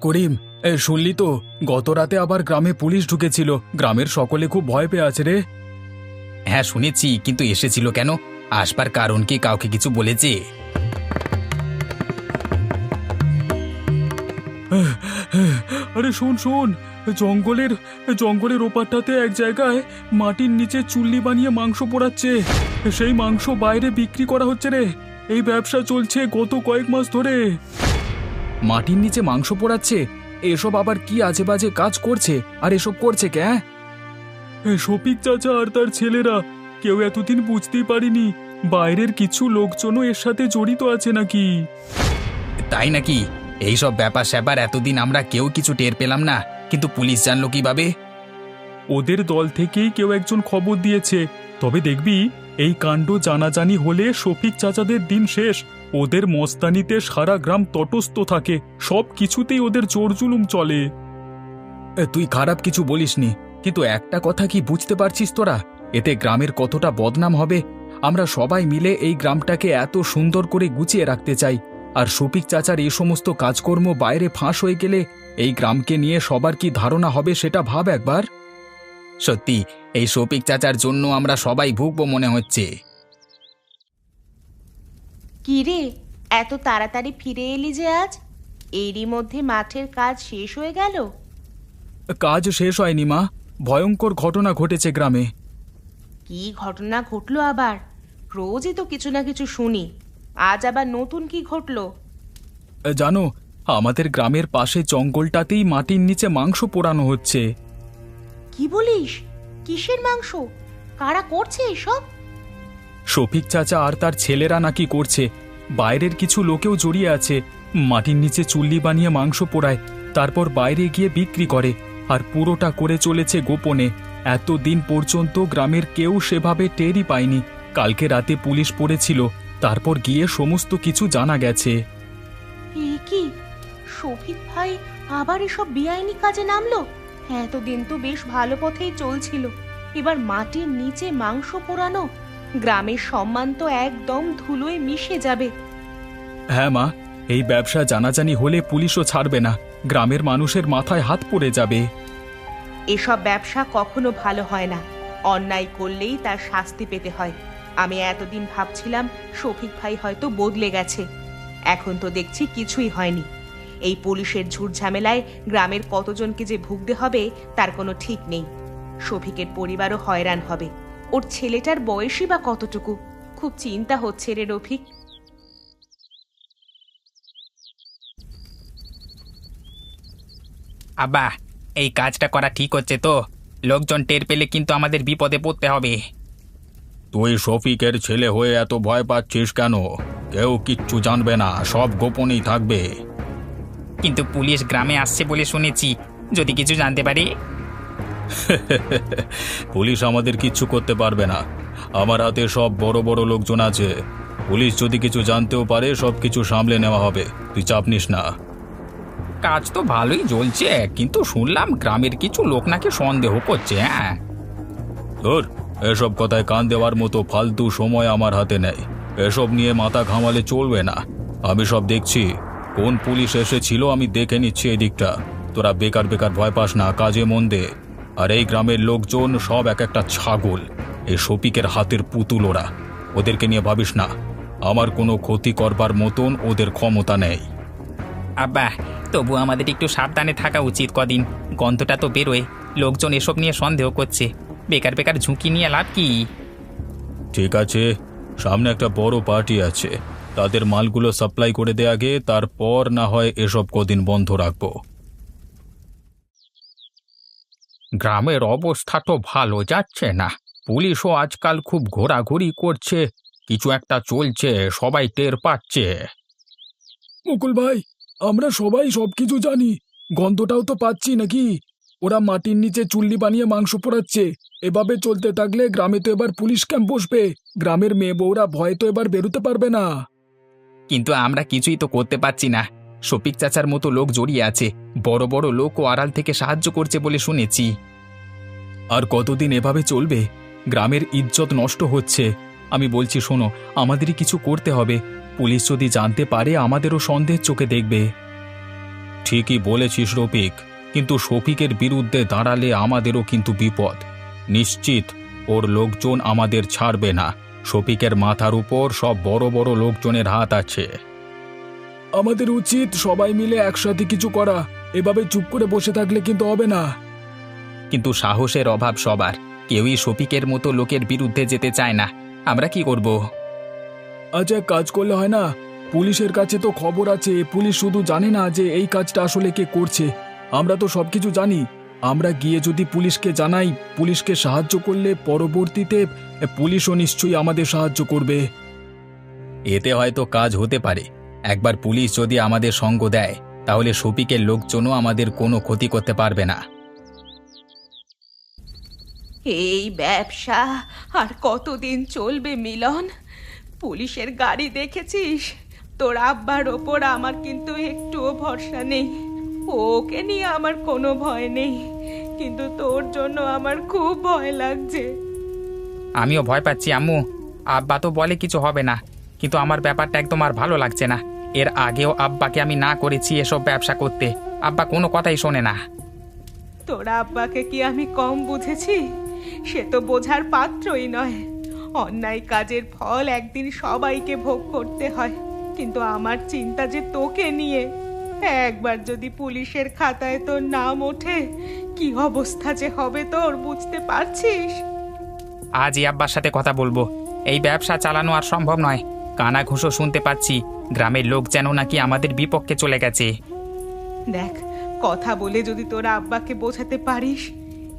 করিম এ, শুনলি তো গত রাতে আবার গ্রামে পুলিশ ঢুকেছিল। গ্রামের সকলে খুব ভয় পেয়ে আছে রে। হ্যাঁ শুনেছি কিন্তু এসেছিল কেন? আসবার কারণ কি কাউকে কিছু বলেছে? আরে শোন শোন জঙ্গলের জঙ্গলের ওপারটাতে এক জায়গায় মাটির নিচে চুল্লি বানিয়ে মাংস পোড়াচ্ছে। সেই মাংস বাইরে বিক্রি করা হচ্ছে রে। এই ব্যবসা চলছে গত কয়েক মাস ধরে। মাটির নিচে মাংস পোড়াচ্ছে? এসব আবার কি আজে বাজে কাজ করছে? আর এসব করছে কে হ্যাঁ? শফিক চাচা আর তার ছেলেরা কেউ এতদিন বুঝতেই পারিনি বাইরের কিছু লোকজনও এর সাথে জড়িত আছে নাকি। তাই নাকি? এইসব ব্যাপার স্যাপার এতদিন আমরা কেউ কিছু টের পেলাম না কিন্তু পুলিশ জানলো কীভাবে? ওদের দল থেকেই কেউ একজন খবর দিয়েছে। তবে দেখবি এই কাণ্ড জানাজানি হলে শফিক চাচাদের দিন শেষ। ওদের মস্তানিতে সারা গ্রাম তটস্থ থাকে সব কিছুতেই ওদের জোর জুলুম চলে। তুই খারাপ কিছু বলিসনি কিন্তু একটা কথা কি বুঝতে পারছিস তোরা? এতে গ্রামের কতটা বদনাম হবে আমরা সবাই মিলে এই গ্রামটাকে এত সুন্দর করে গুছিয়ে রাখতে চাই। আর শফিক চাচার এই সমস্ত কাজকর্ম বাইরে ফাঁস হয়ে গেলে এই গ্রামকে নিয়ে সবার কি ধারণা হবে সেটা ভাব একবার। সত্যি এই শফিক চাচার জন্য আমরা সবাই ভুগবো মনে হচ্ছে। কি রে এত তাড়াতাড়ি ফিরে এলি যে আজ? এরই মধ্যে মাঠের কাজ শেষ হয়ে গেল? কাজ শেষ হয়নি মা ভয়ঙ্কর ঘটনা ঘটেছে গ্রামে। কি ঘটনা ঘটলো আবার? রোজই তো কিছু না কিছু শুনি। আজ আবার নতুন কি ঘটলো? জানো আমাদের গ্রামের পাশে জঙ্গলটাতেই মাটির নিচে মাংস পোড়ানো হচ্ছে। কি বলিস? কিসের মাংস? কারা করছে এসব? শফিক চাচা আর তার ছেলেরা নাকি করছে। বাইরের কিছু লোকেও জড়িয়ে আছে। মাটির নিচে চুল্লি বানিয়ে মাংস পোড়ায় তারপর বাইরে গিয়ে বিক্রি করে আর পুরোটা করে চলেছে গোপনে। এতদিন পর্যন্ত গ্রামের কেউ সেভাবে টেরই পায়নি। কালকে রাতে পুলিশ পড়েছিল তারপর গিয়ে সমস্ত কিছু জানা গেছে। এ কি? শফিক ভাই আবার এসব বেআইনি কাজে নামলো? এতদিন তো বেশ ভালো পথেই চলছিল। এবার মাটির নিচে মাংস পোড়ানো গ্রামের সম্মান তো একদম ধুলোয় মিশে যাবে। হ্যাঁ মা এই ব্যবসা জানাজানি হলে পুলিশও ছাড়বে না। গ্রামের মানুষের মাথায় হাত পড়ে যাবে। এসব ব্যবসা কখনো ভালো হয় না। অন্যায় করলেই তার শাস্তি পেতে হয়। আমি এতদিন ভাবছিলাম শফিক ভাই হয়তো বদলে গেছে। এখন তো দেখছি কিছুই হয়নি। এই পুলিশের ঝুট ঝামেলায় গ্রামের কতজনকে যে ভুগতে হবে, তার কোনো ঠিক নেই। শফিকের পরিবারও হয়রান হবে। ওর ছেলেটার বয়সই বা কতটুকু? খুব চিন্তা হচ্ছে রে রফিক। আব্বা এই কাজটা করা ঠিক হচ্ছে তো। লোকজন টের পেলে কিন্তু আমাদের বিপদে পড়তে হবে। তুই শফিকের ছেলে হয়ে এত ভয় পাচ্ছিস কেন? কেউ কিচ্ছু জানবে না সব গোপনই থাকবে। কিন্তু পুলিশ গ্রামে আসছে বলে শুনেছি। যদি কিছু জানতে পারি? পুলিশ আমাদের কিচ্ছু করতে পারবে না। আমার হাতে সব বড় বড় লোকজন আছে। পুলিশ যদি কিছু জানতেও পারে সব কিছু সামলে নেওয়া হবে। তুই চাপ নিস না। কাজ তো ভালোই জ্বলছে কিন্তু শুনলাম গ্রামের কিছু লোক নাকি সন্দেহ করছে হ্যাঁ? তোর এসব কথায় কান দেওয়ার মতো ফালতু সময় আমার হাতে নেই। এসব নিয়ে মাথা ঘামালে চলবে না। আমি সব দেখছি। কোন পুলিশ এসেছিল আমি দেখে নিচ্ছি এই দিকটা তোরা বেকার বেকার ভয় পাস না কাজে মন দে। আর এই গ্রামের লোকজন সব এক একটা ছাগল। এই শফিকের হাতের পুতুল ওরা। ওদেরকে নিয়ে ভাবিস না। আমার কোনো ক্ষতি করবার মতন ওদের ক্ষমতা নেই। আব্বা তবু আমাদের একটু সাবধানে থাকা উচিত কদিন। গন্ধটা তো বেরোয়। লোকজন এসব নিয়ে সন্দেহ করছে। বেকার বেকার ঝুঁকি নিয়ে লাভ কি? ঠিক আছে। সামনে একটা বড় পার্টি আছে। তাদের মালগুলো সাপ্লাই করে দে আগে তারপর না হয় এসব কদিন বন্ধ রাখব। গ্রামের অবস্থা তো ভালো যাচ্ছে না। পুলিশও আজকাল খুব ঘোরাঘুরি করছে। কিছু একটা চলছে সবাই টের পাচ্ছে। মুকুল ভাই আমরা সবাই সবকিছু জানি। গন্ধটাও তো পাচ্ছি নাকি? ওরা মাটির নিচে চুল্লি বানিয়ে মাংস পোড়াচ্ছে। এভাবে চলতে থাকলে গ্রামে তো এবার পুলিশ ক্যাম্প বসবে। গ্রামের মেয়ে বউরা ভয় তো এবার বেরোতে পারবে না। কিন্তু আমরা কিছুই তো করতে পারছি না। শফিক চাচার মতো লোক জড়িয়ে আছে। বড় বড় লোক ও আড়াল থেকে সাহায্য করছে বলে শুনেছি। আর কতদিন এভাবে চলবে? গ্রামের ইজ্জত নষ্ট হচ্ছে। আমি বলছি, শোনো, আমাদেরই কিছু করতে হবে। পুলিশ যদি জানতে পারে আমাদেরও সন্দেহের চোখে দেখবে। ঠিকই বলেছিস রফিক কিন্তু শফিকের বিরুদ্ধে দাঁড়ালে আমাদেরও কিন্তু বিপদ। নিশ্চিত ওর লোকজন আমাদের ছাড়বে না। শফিকের মাথার উপর সব বড় বড় লোকজনের হাত আছে। আমাদের উচিত সবাই মিলে একসাথে কিছু করা। এভাবে চুপ করে বসে থাকলে কিন্তু হবে না। কিন্তু সাহসের অভাব সবার। কেউই শফিকের মতো লোকের বিরুদ্ধে যেতে চায় না। আমরা কি করব? আচ্ছা এক কাজ করলে হয় না? পুলিশের কাছে তো খবর আছে পুলিশ শুধু জানে না যে এই কাজটা আসলে কে করছে। আমরা তো সবকিছু জানি। আমরা গিয়ে যদি পুলিশকে জানাই পুলিশকে সাহায্য করলে পরবর্তীতে পুলিশও নিশ্চয়ই আমাদের সাহায্য করবে। এতে হয়তো কাজ হতে পারে। একবার পুলিশ যদি আমাদের সঙ্গ দেয় তাহলে শফিকের লোকজনও আমাদের কোনো ক্ষতি করতে পারবে না। এই ব্যবসা আর কতদিন চলবে মিলন? পুলিশের গাড়ি দেখেছিস? তোর আব্বার ওপর আমার কিন্তু একটুও ভরসা নেই। ওকে নিয়ে আমার কোনো ভয় নেই। কিন্তু তোর জন্য আমার খুব ভয় লাগছে। আমিও ভয় পাচ্ছি আম্মু। আব্বা তো বলে কিছু হবে না। কিন্তু আমার ব্যাপারটা একদম আর ভালো লাগছে না। এর আগেও আব্বাকে আমি না করেছি এসব ব্যবসা করতে। আব্বা কোনো কথাই শোনে না। তোর আব্বাকে কি আমি কম বুঝেছি? সে তো বোঝার পাত্রই নয়। অন্যায় কাজের ফল একদিন সবাইকে ভোগ করতে হয়। কিন্তু আমার চিন্তা যে তোকে নিয়ে। একবার যদি পুলিশের খাতায় তোর নাম ওঠে কি অবস্থা যে হবে তোর বুঝতে পারছিস? আজই আব্বার সাথে কথা বলব। এই ব্যবসা চালানো আর সম্ভব নয়। কানা ঘুষো শুনতে পাচ্ছি। গ্রামের লোক যেন নাকি আমাদের বিপক্ষে চলে গেছে। দেখ কথা বলে যদি তোর আব্বাকে বোঝাতে পারিস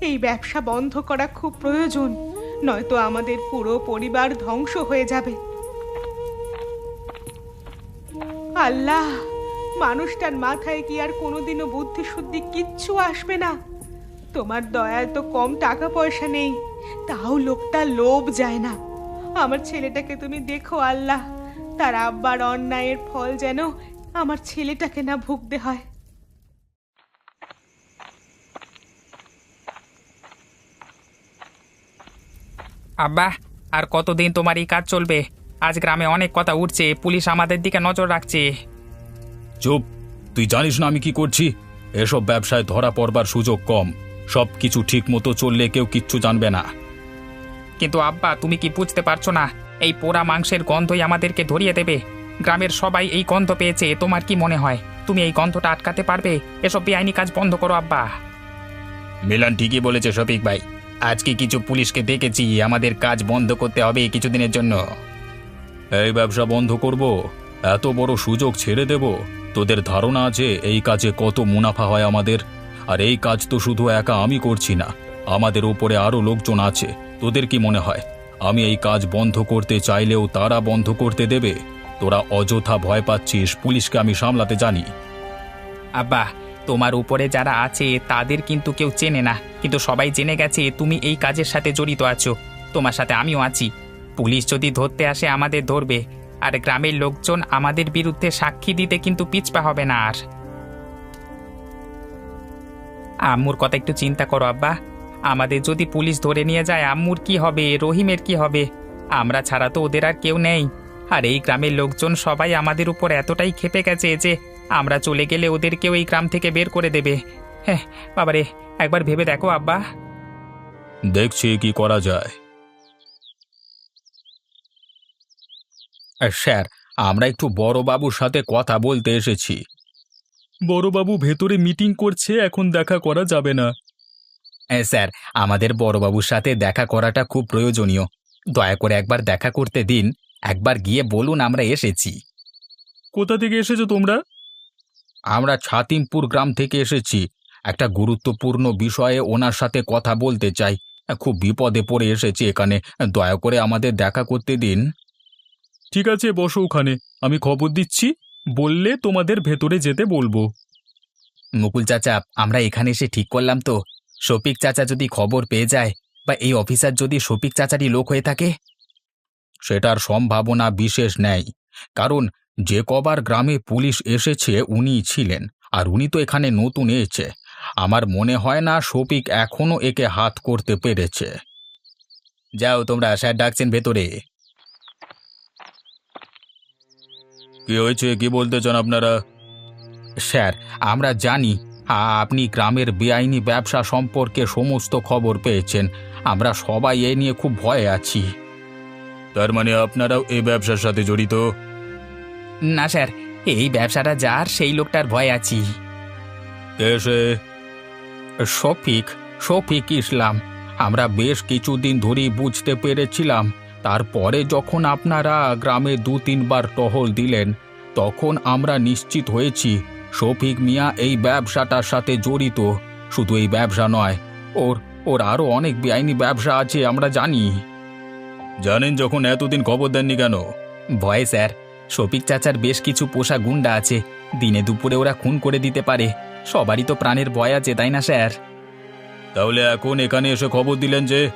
এই ব্যবসা বন্ধ করা খুব প্রয়োজন। নয়তো আমাদের পুরো পরিবার ধ্বংস হয়ে যাবে। আল্লাহ, মানুষটার মাথায় কি আর কোনোদিনও বুদ্ধি শুদ্ধি কিচ্ছু আসবে না? তোমার দয়ায় তো কম টাকা পয়সা নেই, তাও লোকটা লোভ যায় না। আমার ছেলেটাকে তুমি দেখো আল্লাহ, তার আব্বার অন্যায়ের ফল যেন আমার ছেলেটাকে না ভুগতে হয়। আব্বা আর কতদিন তোমার এই কাজ চলবে? আজ গ্রামে অনেক কথা উঠছে পুলিশ আমাদের দিকে নজর রাখছে। চুপ তুই জানিস না আমি কি করছি? এসব ব্যবসায় ধরা পড়বার সুযোগ কম। সব কিছু ঠিক মতো চললে কেউ কিচ্ছু জানবে না। কিন্তু আব্বা তুমি কি বুঝতে পারছ না? এই পোড়া মাংসের গন্ধই আমাদেরকে ধরিয়ে দেবে। গ্রামের সবাই এই গন্ধ পেয়েছে তোমার কি মনে হয়? তুমি এই গন্ধটা আটকাতে পারবে? এসব বেআইনি কাজ বন্ধ করো আব্বা। মিলন ঠিকই বলেছে শফিক ভাই। আজকে কিছু পুলিশকে দেখেছি আমাদের কাজ বন্ধ করতে হবে কিছুদিনের জন্য। এই ব্যবসা বন্ধ করব এত বড় সুযোগ ছেড়ে দেব। তোদের ধারণা আছে এই কাজে কত মুনাফা হয় আমাদের? আর এই কাজ তো শুধু একা আমি করছি না আমাদের উপরে আরও লোকজন আছে। তোদের কি মনে হয় আমি এই কাজ বন্ধ করতে চাইলেও তারা বন্ধ করতে দেবে? তোরা অযথা ভয় পাচ্ছিস পুলিশকে আমি সামলাতে জানি। আব্বা তোমার উপরে যারা আছে, তাদের কিন্তু কেউ চেনে না। কিন্তু সবাই জেনে গেছে, তুমি এই কাজের সাথে জড়িত আছো। তোমার সাথে আমিও আছি। পুলিশ যদি ধরতে আসে, আমাদের ধরবে। আর গ্রামের লোকজন আমাদের বিরুদ্ধে সাক্ষী দিতে কিন্তু পিছপা হবে না আর। আম্মুর কথা একটু চিন্তা করো, আব্বা। আমাদের যদি পুলিশ ধরে নিয়ে যায়, আম্মুর কি হবে, রহিমের কি হবে? আমরা ছাড়া তো ওদের আর কেউ নেই। আর এই গ্রামের লোকজন সবাই আমাদের উপর এতটাই খেপে গেছে যে আমরা চলে গেলে ওদেরকেও এই গ্রাম থেকে বের করে দেবে। হ্যাঁ বাবারে একবার ভেবে দেখো আব্বা। দেখছি কি করা যায়। স্যার আমরা একটু বড়বাবুর সাথে কথা বলতে এসেছি। বড়বাবু ভেতরে মিটিং করছে এখন দেখা করা যাবে না। স্যার আমাদের বড়বাবুর সাথে দেখা করাটা খুব প্রয়োজনীয়। দয়া করে একবার দেখা করতে দিন একবার গিয়ে বলুন আমরা এসেছি। কোথা থেকে এসেছ তোমরা? আমরা ছাতিমপুর গ্রাম থেকে এসেছি। একটা গুরুত্বপূর্ণ বিষয়ে ওনার সাথে কথা বলতে চাই। খুব বিপদে পড়ে এসেছি এখানে। দয়া করে আমাদের দেখা করতে দিন। ঠিক আছে বসো ওখানে। আমি খবর দিচ্ছি। বললে তোমাদের ভেতরে যেতে বলব। মুকুল চাচা আমরা এখানে এসে ঠিক করলাম তো। শফিক চাচা যদি খবর পেয়ে যায় বা এই অফিসার যদি শফিক চাচারই লোক হয়ে থাকে? সেটার সম্ভাবনা বিশেষ নেই। কারণ যে কবার গ্রামে পুলিশ এসেছে উনিই ছিলেন, আর উনি তো এখানে নতুন এসেছে। আমার মনে হয় না শফিক এখনও একে হাত করতে পেরেছে। যাও, তোমরা স্যার ডাকছেন ভেতরে। কি হয়েছে? কি বলতে চান আপনারা? স্যার, আমরা জানি আপনি গ্রামের বেআইনি ব্যবসা সম্পর্কে সমস্ত খবর পেয়েছেন। আমরা সবাই এ নিয়ে খুব ভয়ে আছি। তার মানে আপনারাও এই ব্যবসার সাথে জড়িত? না স্যার। এই ব্যবসাটা যার সেই লোকটার ভয় আছি। শফিক শফিক ইসলাম আমরা বেশ কিছুদিন ধরেই বুঝতে পেরেছিলাম তারপরে যখন আপনারা গ্রামে দু তিনবার টহল দিলেন তখন আমরা নিশ্চিত হয়েছি শফিক মিয়া এই ব্যবসাটার সাথে জড়িত। শুধু এই ব্যবসা নয় ওর ওর আরও অনেক বেআইনি ব্যবসা আছে আমরা জানি। জানেন যখন এতদিন খবর দেননি কেন? ভয় স্যার। শফিক চাচার বেশ কিছু পোষা গুন্ডা আছে। দিনে দুপুরে ওরা খুন করে দিতে পারে। সবারই তো প্রাণের ভয় আছে তাই না স্যার? তাহলে এখন এখানে এসে খবর দিলেন যে?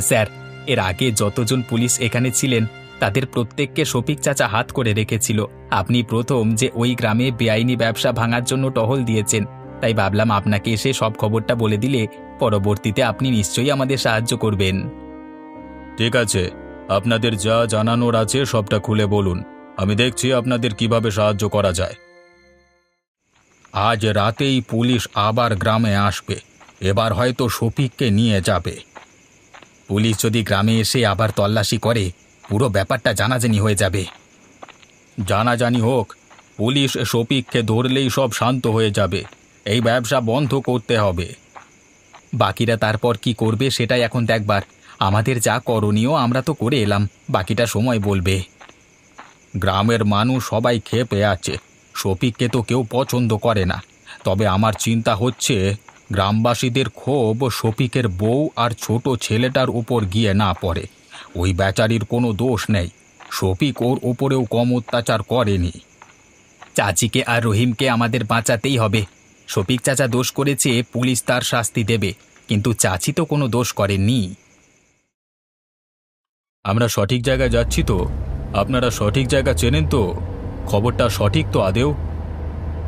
স্যার এর আগে যতজন পুলিশ এখানে ছিলেন তাদের প্রত্যেককে শফিক চাচা হাত করে রেখেছিল। আপনি প্রথম যে ওই গ্রামে বেআইনি ব্যবসা ভাঙার জন্য টহল দিয়েছেন। তাই ভাবলাম আপনাকে এসে সব খবরটা বলে দিলে পরবর্তীতে আপনি নিশ্চয়ই আমাদের সাহায্য করবেন। ঠিক আছে। আপনাদের যা জানানোর আছে সবটা খুলে বলুন। আমি দেখছি আপনাদের কীভাবে সাহায্য করা যায়। আজ রাতেই পুলিশ আবার গ্রামে আসবে। এবার হয়তো শফিককে নিয়ে যাবে। পুলিশ যদি গ্রামে এসে আবার তল্লাশি করে, পুরো ব্যাপারটা জানাজানি হয়ে যাবে। জানাজানি হোক, পুলিশ শফিককে ধরলেই সব শান্ত হয়ে যাবে। এই ব্যবসা বন্ধ করতে হবে। বাকিরা তারপর কি করবে সেটাই এখন দেখবার। আমাদের যা করণীয় আমরা তো করে এলাম, বাকিটা সময় বলবে। গ্রামের মানুষ সবাই খেপে আছে, শফিককে তো কেউ পছন্দ করে না। তবে আমার চিন্তা হচ্ছে, গ্রামবাসীদের ক্ষোভ শফিকের বউ আর ছোট ছেলেটার উপর গিয়ে না পড়ে। ওই বেচারির কোনো দোষ নেই। শফিক ওর ওপরেও কম অত্যাচার করেনি। চাচিকে আর রহিমকে আমাদের বাঁচাতেই হবে। শফিক চাচা দোষ করেছে, পুলিশ তার শাস্তি দেবে। কিন্তু চাচি তো কোনো দোষ করেননি। আমরা সঠিক জায়গায় যাচ্ছি তো? আপনারা সঠিক জায়গা চেনেন তো? খবরটা সঠিক তো, আদেও?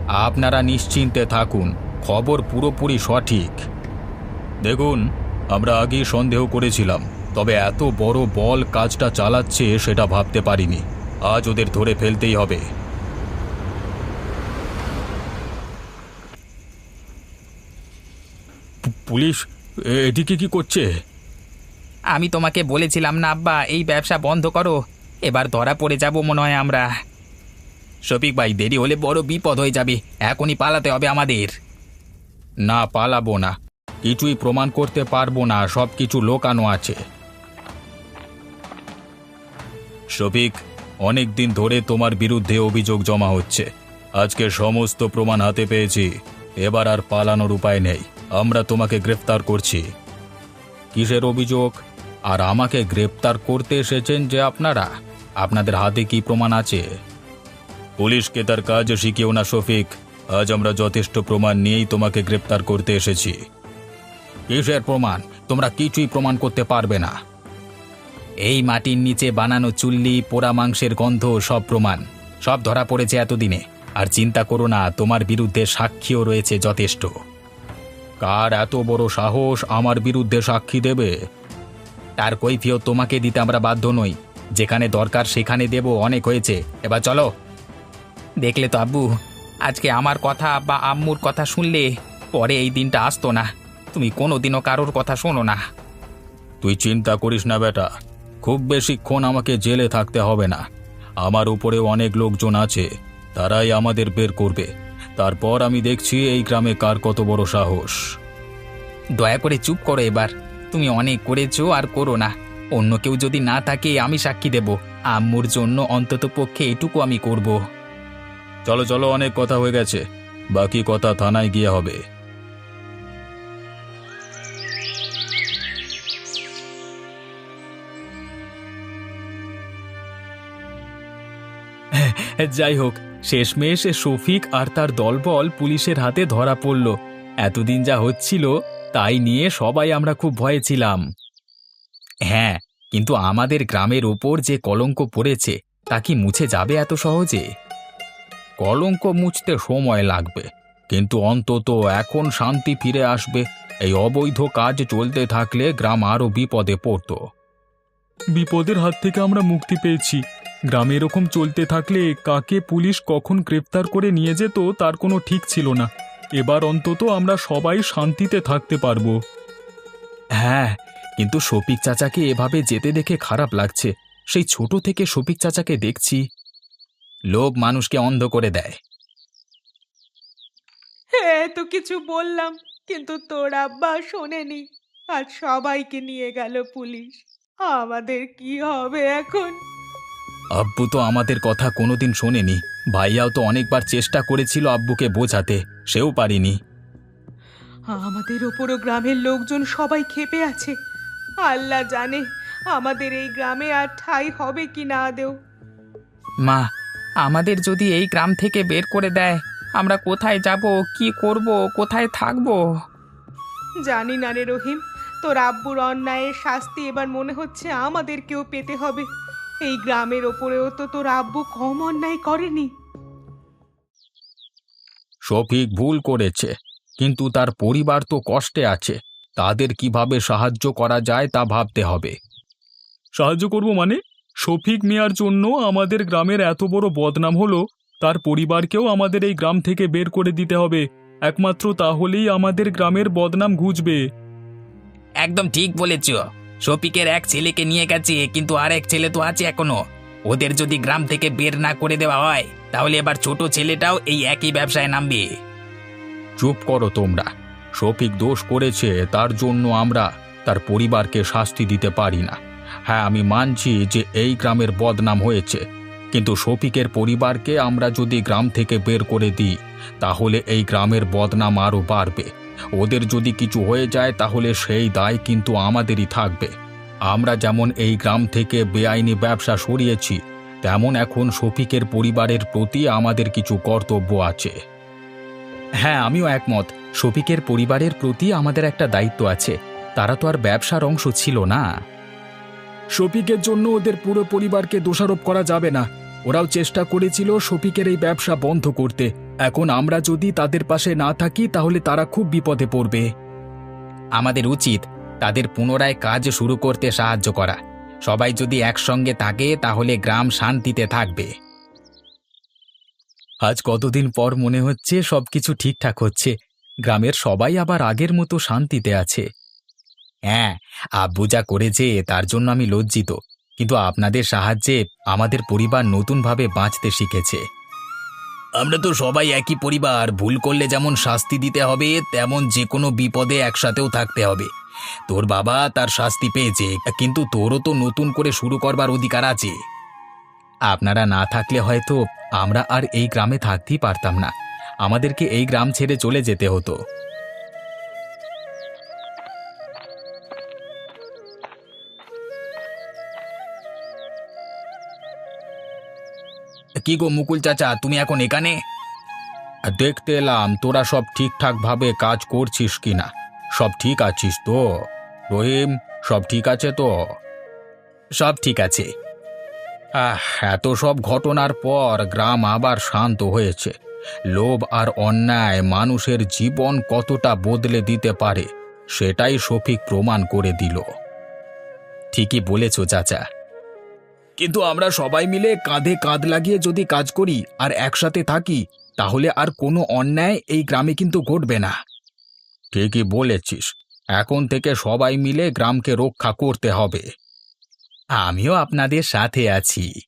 আপনারা নিশ্চিন্তে থাকুন, খবর পুরোপুরি সঠিক। দেখুন, আমরা আগেই সন্দেহ করেছিলাম, তবে এত বড় বল কাজটা চালাচ্ছে সেটা ভাবতে পারিনি। আজ ওদের ধরে ফেলতেই হবে। পুলিশ, এ- এদিকে কি করছে? আমি তোমাকে বলেছিলাম না, আব্বা, এই ব্যবসা বন্ধ করো। এবার ধরা পড়ে যাব মনে হয় আমরা। শফিক ভাই, দেরি হলে বড় বিপদ হয়ে যাবে। এখনই পালাতে হবে আমাদের। না, পালাবো না। কিছুই প্রমাণ করতে পারব না সব কিছু লোকানো আছে। শফিক অনেক দিন ধরে তোমার বিরুদ্ধে অভিযোগ জমা হচ্ছে। আজকে সমস্ত প্রমাণ হাতে পেয়েছি। এবার আর পালানোর উপায় নেই। আমরা তোমাকে গ্রেফতার করছি। কিসের অভিযোগ? আর আমাকে গ্রেপ্তার করতে এসেছেন যে আপনারা। আপনাদের হাতে কি প্রমাণ আছে? পুলিশকে তার কাজ শিখিও না, শফিক। আজ আমরা যথেষ্ট প্রমাণ নিয়েই তোমাকে গ্রেপ্তার করতে এসেছি। কিসের প্রমাণ? তোমরা কিছুই প্রমাণ করতে পারবে না। এই মাটির নিচে বানানো চুল্লি, পোড়া মাংসের গন্ধ, সব প্রমাণ। সব ধরা পড়েছে এতদিনে। আর চিন্তা করো না, তোমার বিরুদ্ধে সাক্ষীও রয়েছে যথেষ্ট। কার এত বড় সাহস আমার বিরুদ্ধে সাক্ষী দেবে? তার কৈফিয়ত তোমাকে দিতে আমরা বাধ্য নই। যেখানে দরকার সেখানে দেব অনেক হয়েছে। এবার চলো। দেখলে তো আব্বু আজকে আমার কথা বা আম্মুর কথা শুনলে পরে এই দিনটা আসতো না। তুমি কোনোদিনও কারোর কথা শোনো না। তুই চিন্তা করিস না বেটা খুব বেশিক্ষণ আমাকে জেলে থাকতে হবে না। আমার উপরেও অনেক লোকজন আছে তারাই আমাদের বের করবে। তারপর আমি দেখছি এই গ্রামে কার কত বড় সাহস। দয়া করে চুপ করো এবার। তুমি অনেক করেছ আর করো না। অন্য কেউ যদি না থাকে আমি সাক্ষী দেব। আম্মুর জন্য অন্তত পক্ষে এটুকু আমি করব। চলো চলো অনেক কথা হয়ে গেছে। বাকি কথা থানায় গিয়ে হবে। যাই হোক শেষমেশ শফিক আর তার দলবল পুলিশের হাতে ধরা পড়ল। এতদিন যা হচ্ছিল তাই নিয়ে সবাই আমরা খুব ভয়ে ছিলাম। হ্যাঁ কিন্তু আমাদের গ্রামের ওপর যে কলঙ্ক পড়েছে, তা কি মুছে যাবে এত সহজে? কলঙ্ক মুছতে সময় লাগবে, কিন্তু অন্তত এখন শান্তি ফিরে আসবে। এই অবৈধ কাজ চলতে থাকলে গ্রাম আরও বিপদে পড়তো। বিপদের হাত থেকে আমরা মুক্তি পেয়েছি। গ্রামে এরকম চলতে থাকলে কাকে পুলিশ কখন গ্রেপ্তার করে নিয়ে যেত, তার কোনো ঠিক ছিল না। এবার অন্তত আমরা সবাই শান্তিতে থাকতে পারব। হ্যাঁ কিন্তু শফিক চাচাকে এভাবে যেতে দেখে খারাপ লাগছে। সেই ছোট থেকে শফিক চাচাকে দেখছি। লোভ মানুষকে অন্ধ করে দেয়। হ্যাঁ তো কিছু বললাম কিন্তু তোর আব্বা শোনেনি। আর সবাইকে নিয়ে গেল পুলিশ। আমাদের কি হবে এখন? আব্বু তো আমাদের কথা কোনোদিন শোনেনি। ভাইয়াও তো অনেকবার চেষ্টা করেছিল আব্বুকে বোঝাতে সেও পারিনি। আমাদের ওপরও গ্রামের লোকজন সবাই ক্ষেপে আছে। আল্লাহ জানে আমাদের এই গ্রামে আর ঠাই হবে কি না দেও মা আমাদের যদি এই গ্রাম থেকে বের করে দেয় আমরা কোথায় যাব কি করব কোথায় থাকব? জানি না রে রহিম তোর আব্বুর অন্যায়ের শাস্তি এবার মনে হচ্ছে আমাদেরকেও পেতে হবে। এই গ্রামের ওপরেও তো তোর আব্বু কম অন্যায় করেনি। শফিক ভুল করেছে কিন্তু তার পরিবার তো কষ্টে আছে। তাদের কীভাবে সাহায্য করা যায় তা ভাবতে হবে। সাহায্য করব মানে? শফিক মিয়ার জন্য আমাদের গ্রামের এত বড় বদনাম হলো তার পরিবারকেও আমাদের এই গ্রাম থেকে বের করে দিতে হবে। একমাত্র তাহলেই আমাদের গ্রামের বদনাম ঘুচবে। একদম ঠিক বলেছ। শফিকের এক ছেলেকে নিয়ে গেছে, কিন্তু আর এক ছেলে তো আছে এখনও। ওদের যদি গ্রাম থেকে বের না করে দেওয়া হয়, তাহলে এবার ছোট ছেলেটাও এই একই ব্যবসায় নামবে। চুপ করো তোমরা। শফিক দোষ করেছে, তার জন্য আমরা তার পরিবারকে শাস্তি দিতে পারি না। হ্যাঁ আমি মানছি যে এই গ্রামের বদনাম হয়েছে, কিন্তু শফিকের পরিবারকে আমরা যদি গ্রাম থেকে বের করে দিই, তাহলে এই গ্রামের বদনাম আরও বাড়বে। ওদের যদি কিছু হয়ে যায় তাহলে সেই দায় কিন্তু আমাদেরই থাকবে। আমরা যেমন এই গ্রাম থেকে বেআইনি ব্যবসা সরিয়েছি, তেমন এখন শফিকের পরিবারের প্রতি আমাদের কিছু কর্তব্য আছে। হ্যাঁ আমিও একমত। শফিকের পরিবারের প্রতি আমাদের একটা দায়িত্ব আছে। তারা তো আর ব্যবসার অংশ ছিল না। শফিকের জন্য ওদের পুরো পরিবারকে দোষারোপ করা যাবে না। ওরাও চেষ্টা করেছিল শফিকের এই ব্যবসা বন্ধ করতে। এখন আমরা যদি তাদের পাশে না থাকি, তাহলে তারা খুব বিপদে পড়বে। আমাদের উচিত তাদের পুনরায় কাজ শুরু করতে সাহায্য করা। সবাই যদি একসঙ্গে থাকে, তাহলে গ্রাম শান্তিতে থাকবে। আজ কতদিন পর মনে হচ্ছে সবকিছু ঠিকঠাক হচ্ছে। গ্রামের সবাই আবার আগের মতো শান্তিতে আছে। হ্যাঁ আব্বু যা করেছে, তার জন্য আমি লজ্জিত। কিন্তু আপনাদের সাহায্যে আমাদের পরিবার নতুনভাবে বাঁচতে শিখেছে। আমরা তো সবাই একই পরিবার, ভুল করলে যেমন শাস্তি দিতে হবে, তেমন যে কোনো বিপদে একসাথেও থাকতে হবে। তোর বাবা তার শাস্তি পেয়েছে, কিন্তু তোরও তো নতুন করে শুরু করবার অধিকার আছে। আপনারা না থাকলে হয়তো আমরা আর এই গ্রামে থাকতেই পারতাম না। আমাদেরকে এই গ্রাম ছেড়ে চলে যেতে হতো। কি গো মুকুল চাচা, তুমি এখন এখানে? দেখতে এলাম, তোরা সব ঠিকঠাক ভাবে কাজ করছিস কি না সব ঠিক আছিস তো? রহিম, সব ঠিক আছে তো? সব ঠিক আছে। আহ, এত সব ঘটনার পর গ্রাম আবার শান্ত হয়েছে। লোভ আর অন্যায় মানুষের জীবন কতটা বদলে দিতে পারে, সেটাই শফিক প্রমাণ করে দিল। ঠিকই বলেছ, চাচা। কিন্তু আমরা সবাই মিলে কাঁধে কাঁধ লাগিয়ে যদি কাজ করি আর একসাথে থাকি, তাহলে আর কোনো অন্যায় এই গ্রামে কিন্তু ঘটবে না। ঠিকই বলেছিস। এখন থেকে সবাই মিলে গ্রামকে রক্ষা করতে হবে। আমিও আপনাদের সাথে আছি।